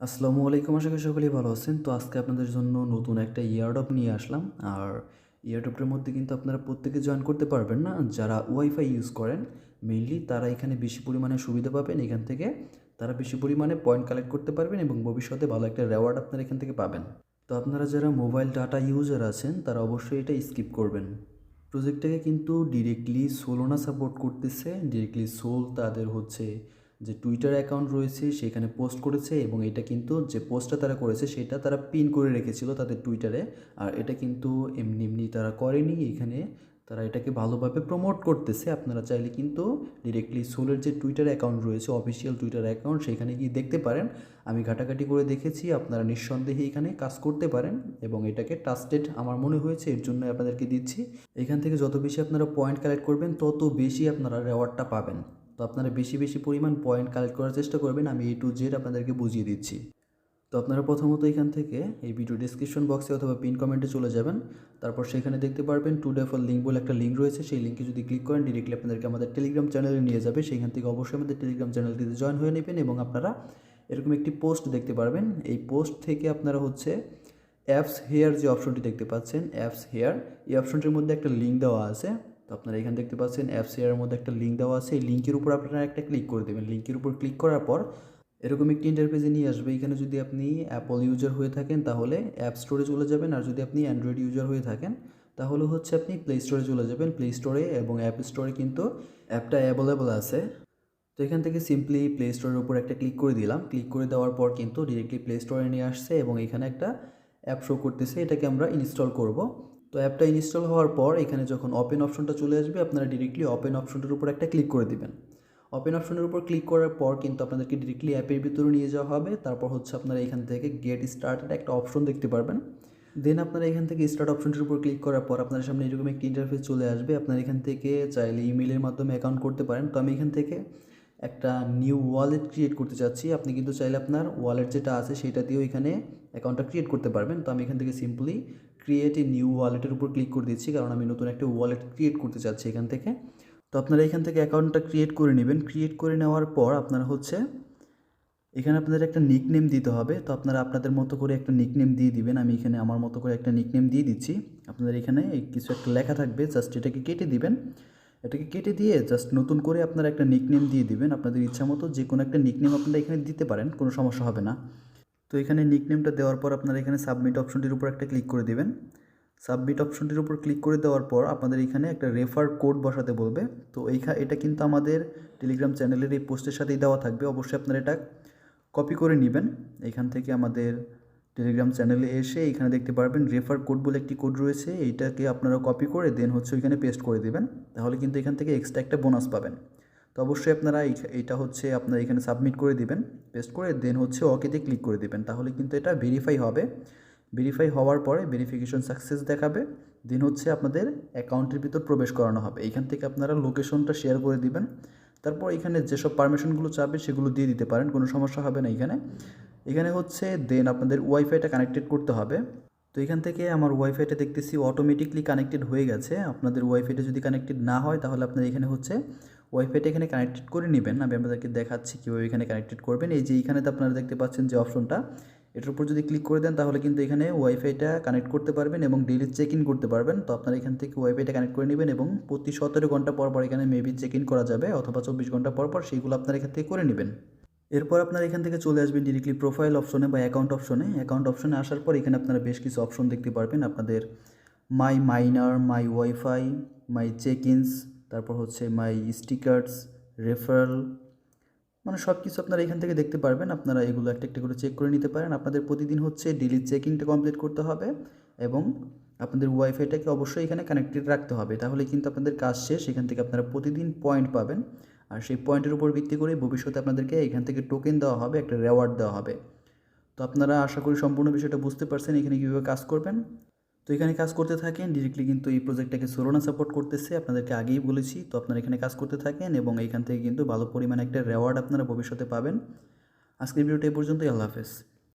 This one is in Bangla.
আসসালামু আলাইকুম, আশা করি সকলেই ভালো আছেন। তো আজকে আপনাদের জন্য নতুন একটা ইয়ারডপ নিয়ে আসলাম। আর ইয়ারডপটার মধ্যে কিন্তু আপনারা প্রত্যেকে জয়েন করতে পারবেন না। যারা ওয়াইফাই ইউজ করেন মেইনলি তারা এখানে বেশি পরিমাণে সুবিধা পাবেন এখান থেকে। তারা বেশি পরিমাণে পয়েন্ট কালেক্ট করতে পারবেন এবং ভবিষ্যতে ভালো একটা রেওয়ার্ড আপনারা এখান থেকে পাবেন। তো আপনারা যারা মোবাইল ডাটা ইউজার আছেন, তারা অবশ্যই এটা স্কিপ করবেন। প্রজেক্টটাকে কিন্তু ডিরেক্টলি সোলোনা সাপোর্ট করতেছে। ডিরেক্টলি সোল তাদের হচ্ছে যে টুইটার অ্যাকাউন্ট রয়েছে সেখানে পোস্ট করেছে এবং এটা কিন্তু যে পোস্টটা তারা করেছে সেটা তারা পিন করে রেখেছিল তাদের টুইটারে আর এটা কিন্তু এমনি এমনি তারা করেনি, এখানে তারা এটাকে ভালোভাবে প্রমোট করতেছে। আপনারা চাইলে কিন্তু ডিরেক্টলি সোলের যে টুইটার অ্যাকাউন্ট রয়েছে অফিসিয়াল টুইটার অ্যাকাউন্ট সেখানে গিয়ে দেখতে পারেন। আমি ঘাটাঘাটি করে দেখেছি, আপনারা নিঃসন্দেহে এখানে কাজ করতে পারেন এবং এটাকে ট্রাস্টেড আমার মনে হয়েছে, এর জন্য আপনাদেরকে দিচ্ছি। এখান থেকে যত বেশি আপনারা পয়েন্ট কালেক্ট করবেন, তত বেশি আপনারা রেওয়ার্ডটা পাবেন। তো আপনারা বেশি বেশি পরিমাণ পয়েন্ট কালেক্ট করার চেষ্টা করবেন, আমি এ টু জেড আপনাদেরকে বুঝিয়ে দিচ্ছি। তো আপনারা প্রথমত এখান থেকে এই ভিডিও ডিসক্রিপশন বক্সে অথবা পিন কমেন্টে চলে যাবেন। তারপর সেখানে দেখতে পারবেন টু ডে ফর লিঙ্ক বলে একটা লিঙ্ক রয়েছে, সেই লিঙ্কে যদি ক্লিক করেন ডিরেক্টলি আপনাদেরকে আমাদের টেলিগ্রাম চ্যানেলে নিয়ে যাবে। সেখান থেকে অবশ্যই আমাদের টেলিগ্রাম চ্যানেলটিতে জয়েন হয়ে নেবেন এবং আপনারা এরকম একটি পোস্ট দেখতে পারবেন। এই পোস্ট থেকে আপনারা হচ্ছে অ্যাপস হেয়ার যে অপশনটি দেখতে পাচ্ছেন অ্যাপস হেয়ার এই অপশনটির মধ্যে একটা লিঙ্ক দেওয়া আছে। তো আপনারা এখানে দেখতে পাচ্ছেন অ্যাপস হেয়ারের মধ্যে একটা লিঙ্ক দেওয়া আছে। এই লিঙ্কের উপর আপনারা একটা ক্লিক করে দেবেন। লিঙ্কের উপর ক্লিক করার পর এরকম একটি ইন্টারফেসে নিয়ে আসবে। এখানে যদি আপনি অ্যাপল ইউজার হয়ে থাকেন, তাহলে অ্যাপ স্টোরে চলে যাবেন। আর যদি আপনি অ্যান্ড্রয়েড ইউজার হয়ে থাকেন, তাহলে হচ্ছে আপনি প্লে স্টোরে চলে যাবেন। প্লে স্টোরে এবং অ্যাপ স্টোরে কিন্তু অ্যাপটা অ্যাভেলেবল আছে। তো এখান থেকে সিম্পলি প্লে স্টোরের উপর একটা ক্লিক করে দিলাম। ক্লিক করে দেওয়ার পর কিন্তু ডিরেক্টলি প্লে স্টোরে নিয়ে আসছে এবং এখানে একটা অ্যাপ শো করতেছে। এটাকে আমরা ইনস্টল করব। তো অ্যাপটা ইনস্টল হওয়ার পর এখানে যখন ওপেন অপশনটা চলে আসবে, আপনারা ডিরেক্টলি ওপেন অপশনটার উপর একটা ক্লিক করে দিবেন। ওপেন অপশনের উপর ক্লিক করার পর কিন্তু আপনাদেরকে ডিরেক্টলি অ্যাপের ভিতরে নিয়ে যাওয়া হবে। তারপর হচ্ছে আপনারা এখান থেকে গেট স্টার্টেড একটা অপশন দেখতে পারবেন। দেন আপনারা এখান থেকে স্টার্ট অপশনটির উপর ক্লিক করার পর আপনার সামনে এরকম একটি ইন্টারফেস চলে আসবে। আপনারা এখান থেকে চাইলে ইমেলের মাধ্যমে অ্যাকাউন্ট করতে পারেন। তো আমি এখান থেকে একটা নিউ ওয়ালেট ক্রিয়েট করতে চাচ্ছি। আপনি কিন্তু চাইলে আপনার ওয়ালেট যেটা আছে, সেটা দিয়েও এখানে অ্যাকাউন্টটা ক্রিয়েট করতে পারবেন। তো আমি এখান থেকে সিম্পলি ক্রিয়েট এ নিউ ওয়ালেটের উপর ক্লিক করে দিচ্ছি, কারণ আমি নতুন একটা ওয়ালেট ক্রিয়েট করতে চাচ্ছি এখান থেকে। তো আপনারা এখান থেকে অ্যাকাউন্টটা ক্রিয়েট করে নেবেন। ক্রিয়েট করে নেওয়ার পর আপনারা হচ্ছে, এখানে আপনাদের একটা নিক নেম দিতে হবে। তো আপনারা আপনাদের মতো করে একটা নিক নেম দিয়ে দিবেন। আমি এখানে আমার মতো করে একটা নিক নেম দিয়ে দিচ্ছি। আপনাদের এখানে কিছু একটা লেখা থাকবে জাস্ট এটাকে কেটে দিবেন। এটাকে কেটে দিয়ে জাস্ট নতুন করে আপনারা একটা নিক নেম দিয়ে দিবেন। আপনাদের ইচ্ছা মতো যে কোনো একটা নিক নেম আপনারা এখানে দিতে পারেন, কোনো সমস্যা হবে না। তো এখানে নিক নেমটা দেওয়ার পর আপনারা এখানে সাবমিট অপশনটির উপর একটা ক্লিক করে দেবেন। সাবমিট অপশনটির উপর ক্লিক করে দেওয়ার পর আপনাদের এখানে একটা রেফার কোড বসাতে বলবে। তো এইখা, এটা কিন্তু আমাদের টেলিগ্রাম চ্যানেলের এই পোস্টের সাথেই দেওয়া থাকবে। অবশ্যই আপনারা এটা কপি করে নেবেন। এখান থেকে আমাদের টেলিগ্রাম চ্যানেলে এসে এখানে দেখতে পারবেন রেফার কোড বলে একটি কোড রয়েছে। এইটাকে আপনারা কপি করে দেন হচ্ছে ওইখানে পেস্ট করে দেবেন। তাহলে কিন্তু এখান থেকে এক্সট্রা একটা বোনাস পাবেন। তো অবশ্যই আপনারা এইটা হচ্ছে আপনারা এখানে সাবমিট করে দিবেন পেস্ট করে দেন হচ্ছে ওকেতে ক্লিক করে দিবেন। তাহলে কিন্তু এটা ভেরিফাই হবে। ভেরিফাই হওয়ার পরে ভেরিফিকেশন সাকসেস দেখাবে দেন হচ্ছে আপনাদের অ্যাকাউন্টের ভিতর প্রবেশ করানো হবে। এইখান থেকে আপনারা লোকেশনটা শেয়ার করে দিবেন। তারপর এখানে যেসব পারমিশনগুলো চাবে সেগুলো দিয়ে দিতে পারেন, কোনো সমস্যা হবে না এখানে। এখানে হচ্ছে দেন আপনাদের ওয়াইফাইটা কানেক্টেড করতে হবে। তো এখান থেকে আমার ওয়াইফাইটা দেখতেছি অটোমেটিকলি কানেক্টেড হয়ে গেছে। আপনাদের ওয়াইফাইটা যদি কানেক্টেড না হয় তাহলে আপনার এখানে হচ্ছে ওয়াইফাইটা এখানে কানেক্টেড করে নেবেন। আমি আপনাদেরকে দেখাচ্ছি কীভাবে এখানে কানেক্টেড করবেন। এই যে এখানে তো আপনারা দেখতে পাচ্ছেন যে অপশনটা, এটার উপর যদি ক্লিক করে দেন তাহলে কিন্তু এখানে ওয়াইফাইটা কানেক্ট করতে পারবেন এবং ডেলি চেক ইন করতে পারবেন। তো আপনারা এখান থেকে ওয়াইফাইটা কানেক্ট করে নেবেন এবং প্রতি সতেরো ঘণ্টা পর পর এখানে মেবি চেক ইন করা যাবে অথবা চব্বিশ ঘণ্টা পর পর সেইগুলো আপনারা এখান থেকে করে নেবেন। এরপর আপনারা এখান থেকে চলে আসবেন ডিরেক্টলি প্রোফাইল অপশনে বা অ্যাকাউন্ট অপশনে অ্যাকাউন্ট অপশনে আসার পর এখানে আপনারা বেশ কিছু অপশন দেখতে পারবেন। আপনাদের my miner my WiFi my check ins তারপর হচ্ছে মাই স্টিকার্স রেফারেল মানে সব কিছু আপনারা এখান থেকে দেখতে পারবেন। আপনারা এগুলো একটা একটা করে চেক করে নিতে পারেন। আপনাদের প্রতিদিন হচ্ছে ডেলি চেকিংটা কমপ্লিট করতে হবে এবং আপনাদের ওয়াইফাইটাকে অবশ্যই এখানে কানেক্টেড রাখতে হবে। তাহলে কিন্তু আপনাদের কাজ শেষ। এখান থেকে আপনারা প্রতিদিন পয়েন্ট পাবেন। আর সেই পয়েন্টের উপর ভিত্তি করে ভবিষ্যতে আপনাদেরকে এখান থেকে টোকেন দেওয়া হবে, একটা রেওয়ার্ড দেওয়া হবে। তো আপনারা আশা করি সম্পূর্ণ বিষয়টা বুঝতে পারছেন। এখানে কীভাবে কাজ করবেন। তো এখানে কাজ করতে থাকেন ডিরেক্টলি কিন্তু এই প্রজেক্টটাকে সোলোনা সাপোর্ট করতেছে, আপনাদেরকে আগেই বলেছি। তো আপনারা এখানে কাজ করতে থাকেন এবং এখান থেকে কিন্তু ভালো পরিমাণে একটা রেওয়ার্ড আপনারা ভবিষ্যতে পাবেন। আজকের ভিডিওটা এই পর্যন্তই, আল্লাহ হাফেজ।